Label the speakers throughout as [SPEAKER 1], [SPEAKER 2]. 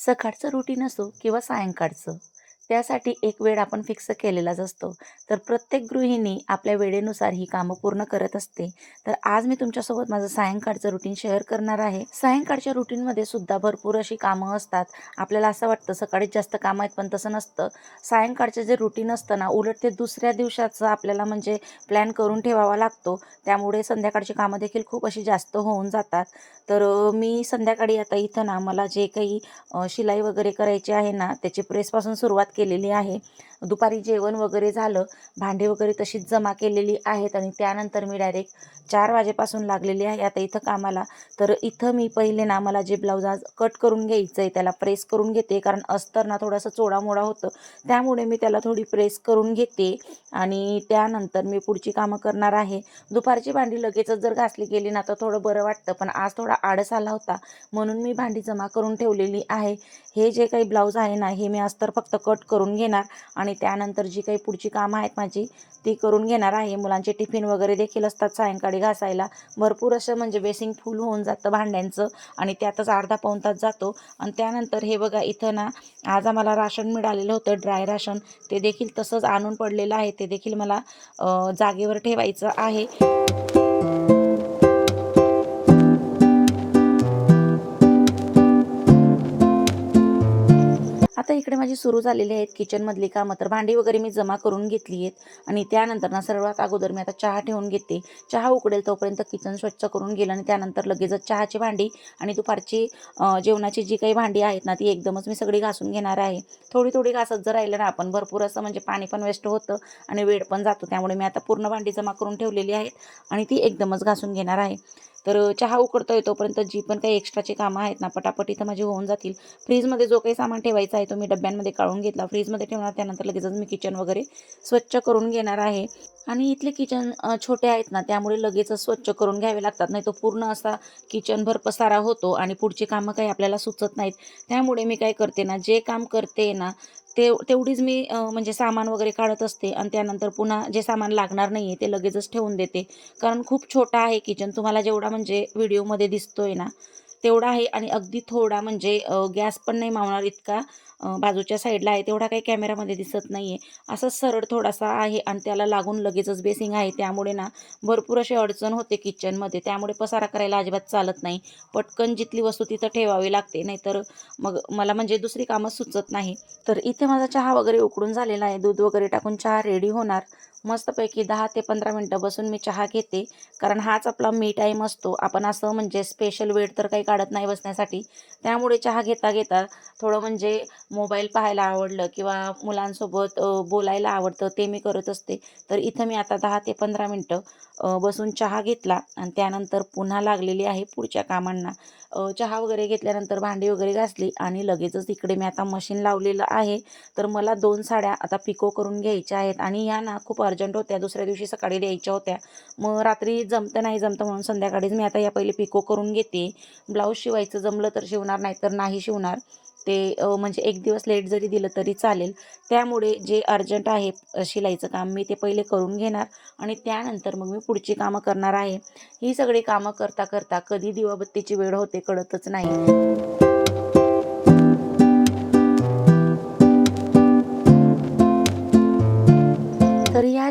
[SPEAKER 1] सकाळचं रुटीन असो किंवा सायंकाळचं. त्यासाठी एक वेळ आपण फिक्स केलेलाच असतो. तर प्रत्येक गृहिणी आपल्या वेळेनुसार ही कामं पूर्ण करत असते. तर आज मी तुमच्यासोबत माझं सायंकाळचं रुटीन शेअर करणार आहे. सायंकाळच्या रुटीनमध्ये सुद्धा भरपूर अशी कामं असतात. आपल्याला असं वाटतं सकाळीच जास्त कामं आहेत पण तसं नसतं. सायंकाळचं जे रुटीन असतं ना उलट ते दुसऱ्या दिवसाचं आपल्याला म्हणजे प्लॅन करून ठेवावा लागतो. त्यामुळे संध्याकाळची कामं देखील खूप अशी जास्त होऊन जातात. तर मी संध्याकाळी आता इथं ना मला जे काही शिलाई वगैरे करायची आहे ना त्याची प्रेसपासून सुरुवात केलेली आहे. दुपारी जेवण वगैरे झालं. भांडे वगैरे तशीच जमा केलेली आहेत आणि त्यानंतर मी डायरेक्ट चार वाजेपासून लागलेली आहे. आता इथं कामाला. तर इथं मी पहिले ना मला जे ब्लाऊज आज कट करून घ्यायचं आहे त्याला प्रेस करून घेते. कारण अस्तर ना थोडंसं चोडामोडा होतं. त्यामुळे मी त्याला थोडी प्रेस करून घेते. आणि त्यानंतर मी पुढची कामं करणार आहे. दुपारची भांडी लगेचच जर घासली गेली ना तर थोडं बरं वाटतं. पण आज थोडा आळस आला होता. म्हणून मी भांडी जमा करून ठेवलेली आहे. हे जे काही ब्लाऊज आहे ना हे मी अस्तर फक्त कट करून घेणार आणि त्यानंतर जी काही पुढची कामं आहेत माझी ती करून घेणार आहे. मुलांचे टिफिन वगैरे देखील असतात सायंकाळी घासायला. भरपूर असं म्हणजे बेसिंग फुल होऊन जातं भांड्यांचं आणि त्यातच अर्धा पाऊण तास जातो. आणि त्यानंतर हे बघा इथं ना आज आम्हाला राशन मिळालेलं होतं ड्राय राशन. ते देखील तसंच आणून पडलेलं आहे. ते देखील मला जागेवर ठेवायचं आहे. इकडे माझी सुरू झालेली आहेत किचनमधली कामं तर भांडी वगैरे मी जमा करून घेतली आहेत. आणि त्यानंतर ना सर्वात अगोदर मी आता चहा ठेवून घेते. चहा उकडेल तोपर्यंत किचन स्वच्छ करून गेलं आणि त्यानंतर लगेचच चहाची भांडी आणि दुपारची जेवणाची जी काही भांडी आहेत ना ती एकदमच मी सगळी घासून घेणार आहे. थोडी थोडी घासत जर राहिलं ना आपण भरपूर असं म्हणजे पाणी पण वेस्ट होतं आणि वेळ पण जातो. त्यामुळे मी आता पूर्ण भांडी जमा करून ठेवलेली आहेत आणि ती एकदमच घासून घेणार आहे. तर चहा उकडता तोपर्यंत जी पण काही एक्स्ट्राची कामं आहेत ना पटापट इथं माझी होऊन जातील. फ्रीजमध्ये जो काही सामान ठेवायचा आहे तो मी डब्यांमध्ये काढून घेतला. फ्रीजमध्ये ठेवणार त्यानंतर लगेचच मी किचन वगैरे स्वच्छ करून घेणार आहे. आणि इथले किचन छोटे आहेत ना त्यामुळे लगेचच स्वच्छ करून घ्यावे लागतात. नाही तो पूर्ण असा किचनभर पसारा होतो आणि पुढची कामं काही आपल्याला सुचत नाहीत. त्यामुळे मी काय करते ना जे काम करते ना ते तेवढीच मी म्हणजे सामान वगैरे काढत असते आणि त्यानंतर पुन्हा जे सामान लागणार नाही आहे ते लगेचच ठेवून देते. कारण खूप छोटा आहे किचन तुम्हाला जेवढा म्हणजे व्हिडिओमध्ये दिसतोय ना तेवढा आहे आणि अगदी थोडा म्हणजे गॅस पण नाही मावणार इतका बाजूच्या साईडला आहे तेवढा काही कॅमेरामध्ये दिसत नाही आहे असं सरळ थोडासा आहे आणि त्याला लागून लगेचच बेसिंग आहे. त्यामुळे ना भरपूर अशी अडचण होते किचनमध्ये. त्यामुळे पसारा करायला अजिबात चालत नाही. पटकन जिथली वस्तू तिथं ठेवावी लागते. नाहीतर मग मला म्हणजे दुसरी कामं सुचत नाही. तर इथे माझा चहा वगैरे उकडून झालेला आहे. दूध वगैरे टाकून चहा रेडी होणार. मस्तपैकी दहा ते पंधरा मिनटं बसून मी चहा घेते. कारण हाच आपला मी टाईम असतो. आपण असं म्हणजे स्पेशल वेळ तर काही काढत नाही बसण्यासाठी. त्यामुळे चहा घेता घेता थोडं म्हणजे मोबाईल पाहायला आवडलं किंवा मुलांसोबत बोलायला आवडतं ते मी करत असते. तर इथं मी आता दहा ते पंधरा मिनटं बसून चहा घेतला आणि त्यानंतर पुन्हा लागलेली आहे पुढच्या कामांना. चहा वगैरे घेतल्यानंतर भांडी वगैरे घासली आणि लगेचच इकडे मी आता मशीन लावलेलं आहे. तर मला दोन साड्या आता पिको करून घ्यायच्या आहेत आणि या ना खूप अर्जंट होत्या दुसऱ्या दिवशी सकाळी द्यायच्या होत्या. मग रात्री जमतं नाही जमतं म्हणून संध्याकाळीच मी आता या पहिले पिको करून घेते. ब्लाऊज शिवायचं जमलं तर शिवणार नाही तर नाही शिवणार. ते म्हणजे एक दिवस लेट जरी दिलं तरी चालेल. त्यामुळे जे अर्जंट आहे शिलाईचं काम मी ते पहिले करून घेणार आणि त्यानंतर मग मी पुढची कामं करणार आहे. ही सगळी कामं करता करता कधी दिवाबत्तीची वेळ होते कळतच नाही.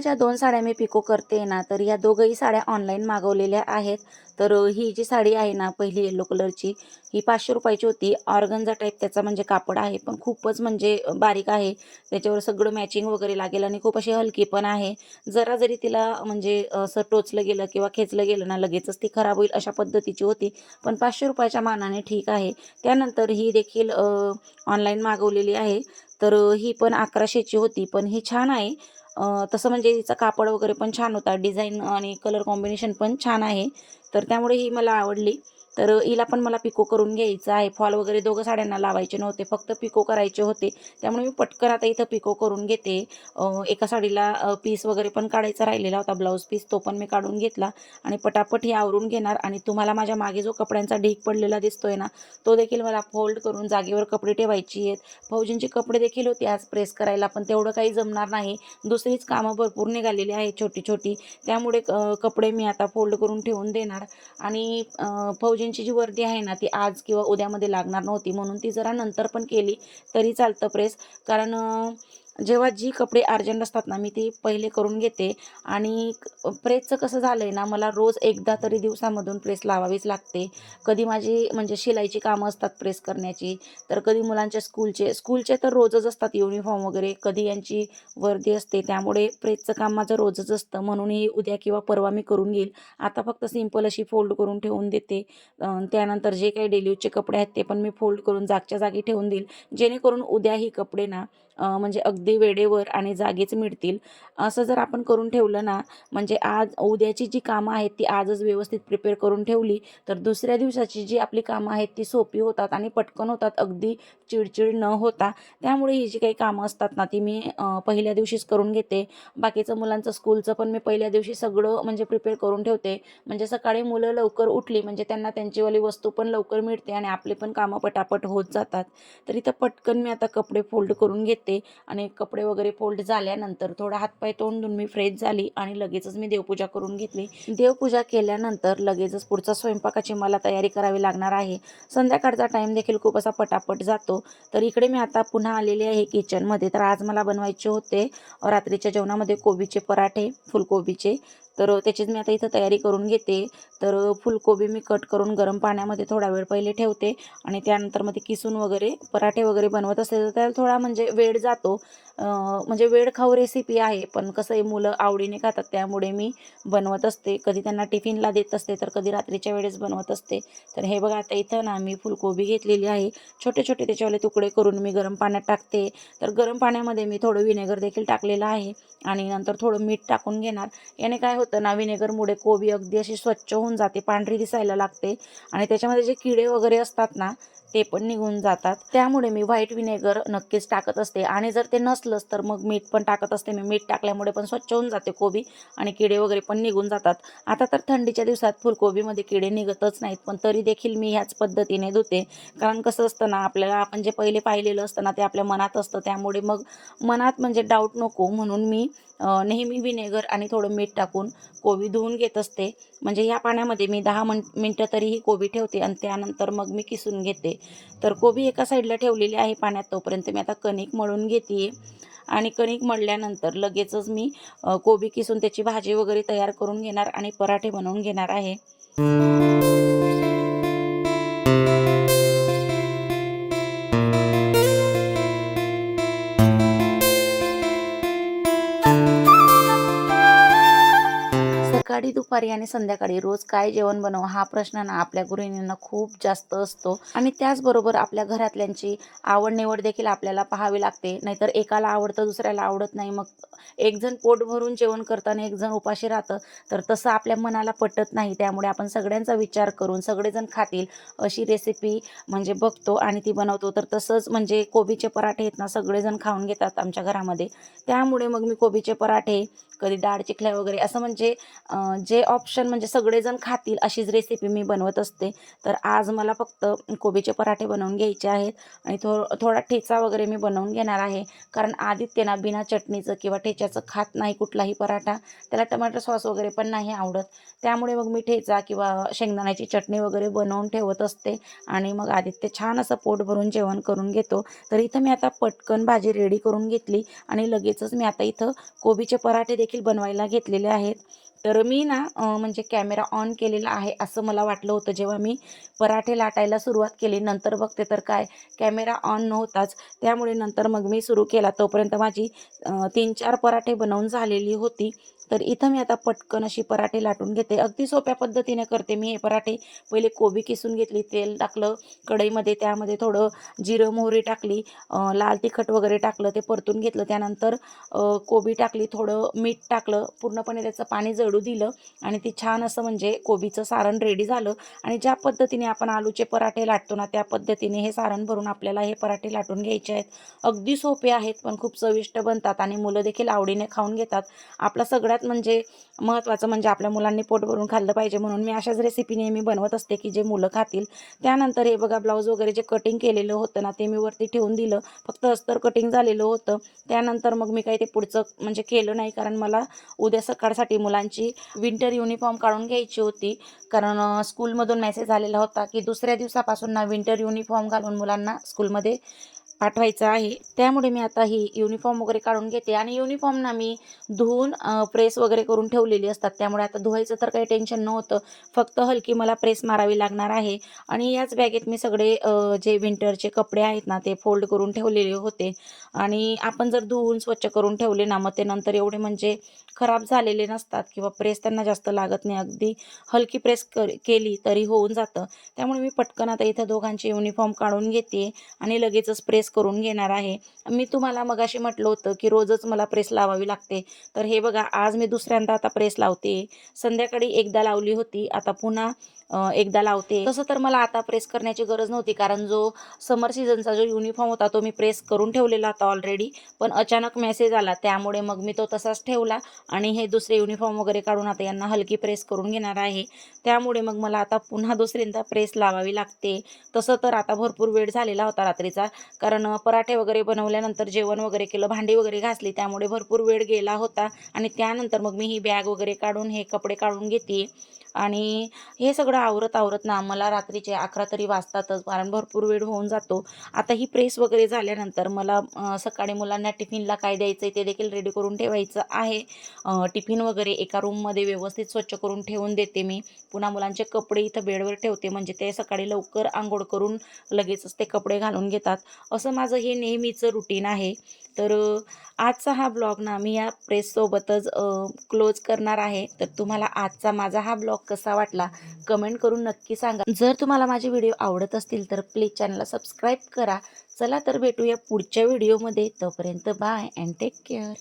[SPEAKER 1] ज्या दोन साड्या मी पिको करते ना तर या दोघंही साड्या ऑनलाईन मागवलेल्या आहेत. तर ही जी साडी आहे ना पहिली येलो कलरची ही पाचशे रुपयाची होती. ऑर्गनचा टाईप त्याचा म्हणजे कापड आहे पण खूपच म्हणजे बारीक आहे. त्याच्यावर सगळं मॅचिंग वगैरे लागेल आणि खूप अशी हलकी पण आहे. जरा जरी तिला म्हणजे असं टोचलं गेलं किंवा खेचलं गेलं ना लगेचच ती खराब होईल अशा पद्धतीची होती. पण पाचशे रुपयाच्या मानाने ठीक आहे. त्यानंतर ही देखील ऑनलाईन मागवलेली आहे. तर ही पण अकराशेची होती पण ही छान आहे. तसं म्हणजे तिचा कापड वगैरे पण छान होता. डिझाईन आणि कलर कॉम्बिनेशन पण छान आहे. तर त्यामुळे ही मला आवडली. तर हिला पण मला पिको करून घ्यायचं आहे. फॉल वगैरे दोघं साड्यांना लावायचे नव्हते. फक्त पिको करायचे होते. त्यामुळे मी पटकन आता इथं पिको करून घेते. एका साडीला पीस वगैरे पण काढायचा राहिलेला होता. ब्लाऊज पीस तो पण मी काढून घेतला. आणि पटापट हे आवरून घेणार. आणि तुम्हाला माझ्या मागे जो कपड्यांचा ढीक पडलेला दिसतोय ना तो देखील मला फोल्ड करून जागेवर कपडे ठेवायची आहेत. फौजींचे कपडे देखील होते आज प्रेस करायला पण तेवढं काही जमणार नाही. दुसरीच कामं भरपूर निघालेली आहेत छोटी छोटी त्यामुळे कपडे मी आता फोल्ड करून ठेवून देणार. आणि फौजी त्यांची जी वर्दी आहे ना ती आज किंवा उद्यामध्ये लागणार नव्हती म्हणून ती जरा नंतर पण केली तरी चालतं प्रेस कारण जेव्हा जी कपडे अर्जंट असतात ना मी ती पहिले करून घेते. आणि प्रेसचं कसं झालं आहे ना मला रोज एकदा तरी दिवसामधून प्रेस लावावीच लागते. कधी माझी म्हणजे शिलाईची कामं असतात प्रेस करण्याची तर कधी मुलांच्या स्कूलचे स्कूलचे तर रोजच असतात युनिफॉर्म वगैरे कधी यांची वर्दी असते त्यामुळे प्रेसचं काम माझं रोजच असतं. म्हणूनही उद्या किंवा परवा मी करून घेईल. आता फक्त सिंपल अशी फोल्ड करून ठेवून देते. त्यानंतर जे काही डेली यूजचे कपडे आहेत ते पण मी फोल्ड करून जागच्या जागी ठेवून देईल. जेणेकरून उद्या ही कपडे ना म्हणजे अगदी वेळेवर आणि जागेच मिळतील. असं जर आपण करून ठेवलं ना म्हणजे आज उद्याची जी कामं आहेत ती आजच व्यवस्थित प्रिपेअर करून ठेवली तर दुसऱ्या दिवसाची जी आपली कामं आहेत ती सोपी होतात आणि पटकन होतात अगदी चिडचिड न होता. त्यामुळे ही जी काही कामं असतात ना ती मी पहिल्या दिवशीच करून घेते. बाकीचं मुलांचं स्कूलचं पण मी पहिल्या दिवशी सगळं म्हणजे प्रिपेअर करून ठेवते. म्हणजे सकाळी मुलं लवकर उठली म्हणजे त्यांना त्यांचीवाली वस्तू पण लवकर मिळते आणि आपले पण कामं पटापट होत जातात. तर इथं पटकन मी आता कपडे फोल्ड करून घेते. आणि कपडे वगैरे फोल्ड झाल्यानंतर थोडा हातपाय तोंडून मी फ्रेश झाली आणि लगेचच मी देवपूजा करून घेतली. देवपूजा केल्यानंतर लगेचच पुढचा स्वयंपाकाची मला तयारी करावी लागणार आहे. संध्याकाळचा टाईम देखील खूप असा पटापट जातो. तर इकडे मी आता पुन्हा आलेले आहे किचनमध्ये तर आज मला बनवायचे होते रात्रीच्या जेवणामध्ये कोबीचे पराठे फुलकोबीचे. तर त्याचीच मी आता इथं तयारी करून घेते. तर फुलकोबी मी कट करून गरम पाण्यामध्ये थोडा वेळ पहिले ठेवते. आणि त्यानंतर मग ते किसून वगैरे पराठे वगैरे बनवत असते तर त्याला थोडा म्हणजे वेळ जातो. म्हणजे वेळखाऊ रेसिपी आहे पण कसं आहे मुलं आवडीने खातात त्यामुळे मी बनवत असते. कधी त्यांना टिफिनला देत असते तर कधी रात्रीच्या वेळेस बनवत असते. तर हे बघा आता इथं ना मी फुलकोबी घेतलेली आहे. छोटे छोटे त्याच्यावाले तुकडे करून मी गरम पाण्यात टाकते. तर गरम पाण्यामध्ये मी थोडं विनेगर देखील टाकलेलं आहे आणि नंतर थोडं मीठ टाकून घेणार. याने काय होतं ना विनेगरमुळे कोबी अगदी अशी स्वच्छ होऊन जाते पांढरी दिसायला लागते. आणि त्याच्यामध्ये जे किडे वगैरे असतात ना ते पण निघून जातात. त्यामुळे मी व्हाईट विनेगर नक्कीच टाकत असते. आणि जर ते नसलंच तर मग मीठ पण टाकत असते. मी मीठ टाकल्यामुळे पण स्वच्छ होऊन जाते कोबी आणि किडे वगैरे पण निघून जातात. आता तर थंडीच्या दिवसात फुलकोबीमध्ये किडे निघतच नाहीत. पण तरी देखील मी ह्याच पद्धतीने धुते. कारण कसं असतं ना आपल्याला आपण जे पहिले पाहिलेलं असतं ना ते आपल्या मनात असतं. त्यामुळे मग मनात म्हणजे डाऊट नको म्हणून मी नेहमी व्हिनेगर आणि थोडं मीठ टाकून कोबी धुवून घेत असते. म्हणजे ह्या पाण्यामध्ये मी दहा मिन मिनटं तरीही कोबी ठेवते आणि त्यानंतर मग मी किसून घेते. तर कोबी एका साईडला ठेवलेली आहे पाण्यात तोपर्यंत मी आता कणिक मळून घेते आणि कणिक मळल्यानंतर लगेचच मी कोबी किसून त्याची भाजी वगैरे तयार करून घेणार आणि पराठे बनवून घेणार आहे. सकाळी दुपारी आणि संध्याकाळी रोज काय जेवण बनव हा प्रश्न ना आपल्या गृहिणींना खूप जास्त असतो. आणि त्याचबरोबर आपल्या घरातल्यांची आवड निवड देखील आपल्याला पाहावी लागते. नाहीतर एकाला आवडतं दुसऱ्याला आवडत नाही. मग एक जण पोट भरून जेवण करतं आणि एक जण उपाशी राहतं. तर तसं आपल्या मनाला पटत नाही. त्यामुळे आपण सगळ्यांचा विचार करून सगळेजण खातील अशी रेसिपी म्हणजे बघतो आणि ती बनवतो. तर तसंच म्हणजे कोबीचे पराठे आहेत ना सगळेजण खाऊन घेतात आमच्या घरामध्ये. त्यामुळे मग मी कोबीचे पराठे कधी डाळ चिखल्या वगैरे असं म्हणजे जे ऑप्शन म्हणजे सगळेजण खातील अशीच रेसिपी मी बनवत असते. तर आज मला फक्त कोबीचे पराठे बनवून घ्यायचे आहेत आणि थो थोडा ठेचा वगैरे मी बनवून घेणार आहे. कारण आदित्य ना बिना चटणीचं किंवा ठेच्याचं खात नाही कुठलाही पराठा. त्याला टमाटर सॉस वगैरे पण नाही आवडत. त्यामुळे मग मी ठेचा किंवा शेंगदाण्याची चटणी वगैरे बनवून ठेवत असते. आणि मग आदित्य छान असं पोट भरून जेवण करून घेतो. तर इथं मी आता पटकन भाजी रेडी करून घेतली. आणि लगेचच मी आता इथं कोबीचे पराठे देखील बनवायला घेतलेले आहेत. तर मी ना म्हणजे कॅमेरा ऑन केलेला आहे असं मला वाटलं होतं जेव्हा मी पराठे लाटायला सुरुवात केली. नंतर बघते तर काय कॅमेरा ऑन नव्हताच. त्यामुळे नंतर मग मी सुरू केला. तोपर्यंत माझी तीन चार पराठे बनवून झालेली होती. तर इथं मी आता पटकन अशी पराठे लाटून घेते. अगदी सोप्या पद्धतीने करते मी हे पराठे. पहिले कोबी किसून घेतली तेल टाकलं कढईमध्ये त्यामध्ये थोडं जिरं मोहरी टाकली लाल तिखट वगैरे टाकलं ते परतून घेतलं. त्यानंतर कोबी टाकली थोडं मीठ टाकलं पूर्णपणे त्याचं पाणी जळू दिलं आणि ती छान असं म्हणजे कोबीचं सारण रेडी झालं. आणि ज्या पद्धतीने आपण आलूचे पराठे लाटतो ना त्या पद्धतीने हे सारण भरून आपल्याला हे पराठे लाटून घ्यायचे आहेत. अगदी सोपे आहेत पण खूप चविष्ट बनतात आणि मुलं देखील आवडीने खाऊन घेतात. आपला सगळ्यात सगळ्यात म्हणजे महत्त्वाचं म्हणजे आपल्या मुलांनी पोट भरून खाल्लं पाहिजे म्हणून मी अशाच रेसिपी नेहमी बनवत असते की जे मुलं खातील. त्यानंतर हे बघा ब्लाऊज वगैरे जे कटिंग केलेलं होतं ना ते मी वरती ठेवून दिलं. फक्त अस्तर कटिंग झालेलं होतं. त्यानंतर मग मी काही ते पुढचं म्हणजे केलं नाही कारण मला उद्या सकाळसाठी मुलांची विंटर युनिफॉर्म काढून घ्यायची होती. कारण स्कूलमधून मेसेज आलेला होता की दुसऱ्या दिवसापासून ना विंटर युनिफॉर्म घालून मुलांना स्कूलमध्ये पाठवायचं आहे. त्यामुळे मी आता ही युनिफॉर्म वगैरे काढून घेते. आणि युनिफॉर्म ना मी धुवून प्रेस वगैरे करून ठेवलेली असतात. त्यामुळे आता धुवायचं तर काही टेन्शन नव्हतं. फक्त हलकी मला प्रेस मारावी लागणार आहे. आणि याच बॅगेत मी सगळे जे विंटरचे कपडे आहेत ना ते फोल्ड करून ठेवलेले होते. आणि आपण जर धुवून स्वच्छ करून ठेवले ना मग ते नंतर एवढे म्हणजे खराब झालेले नसतात किंवा प्रेस त्यांना जास्त लागत नाही. अगदी हलकी प्रेस कर केली तरी होऊन जातं. त्यामुळे मी पटकन आता इथं दोघांचे युनिफॉर्म काढून घेते. आणि लगेचच प्रेस करून घेणार आहे. मी तुम्हाला मगाशी म्हटलं होतं की रोजच मला प्रेस लावावी लागते. तर हे बघा आज मी दुसऱ्यांदा आता प्रेस लावते. संध्याकाळी एकदा लावली होती आता पुन्हा एकदा लावते. तसं तर मला आता प्रेस करण्याची गरज नव्हती कारण जो समर सीझनचा जो युनिफॉर्म होता तो मी प्रेस करून ठेवलेला होता ऑलरेडी पण अचानक मेसेज आला त्यामुळे मग मी तो तसाच ठेवला आणि हे दुसरे युनिफॉर्म वगैरे काढून आता यांना हलकी प्रेस करून घेणार आहे. त्यामुळे मग मला आता पुन्हा दुसऱ्यांदा प्रेस लावावी लागते. तसं तर आता भरपूर वेळ झालेला होता रात्रीचा कारण कारण पराठे वगैरे बनवल्यानंतर जेवण वगैरे केलं भांडी वगैरे घासली त्यामुळे भरपूर वेळ गेला होता. आणि त्यानंतर मग मी ही बॅग वगैरे काढून हे कपडे काढून घेते. आणि हे सगळं आवरत आवरत ना मला रात्रीचे अकरा तरी वाजतातच कारण भरपूर वेळ होऊन जातो. आता ही प्रेस वगैरे झाल्यानंतर मला सकाळी मुलांना टिफिनला काय द्यायचं आहे ते देखील रेडी करून ठेवायचं आहे. टिफिन वगैरे एका रूममध्ये व्यवस्थित स्वच्छ करून ठेवून देते मी. पुन्हा मुलांचे कपडे इथं बेडवर ठेवते म्हणजे ते सकाळी लवकर आंघोळ करून लगेचच ते कपडे घालून घेतात. असं माझं हे नेहमीचं रुटीन आहे. तर आजचा हा ब्लॉग ना मी या प्रेससोबतच क्लोज करणार आहे. तर तुम्हाला आजचा माझा हा ब्लॉग ब्लॉग कसा वाटला कमेंट करून नक्की सांगा. जर तुम्हाला माझे व्हिडिओ आवडत असतील तर प्लीज चॅनलला सबस्क्राईब करा. चला तर भेटूया पुढच्या व्हिडिओमध्ये तोपर्यंत बाय अँड टेक केअर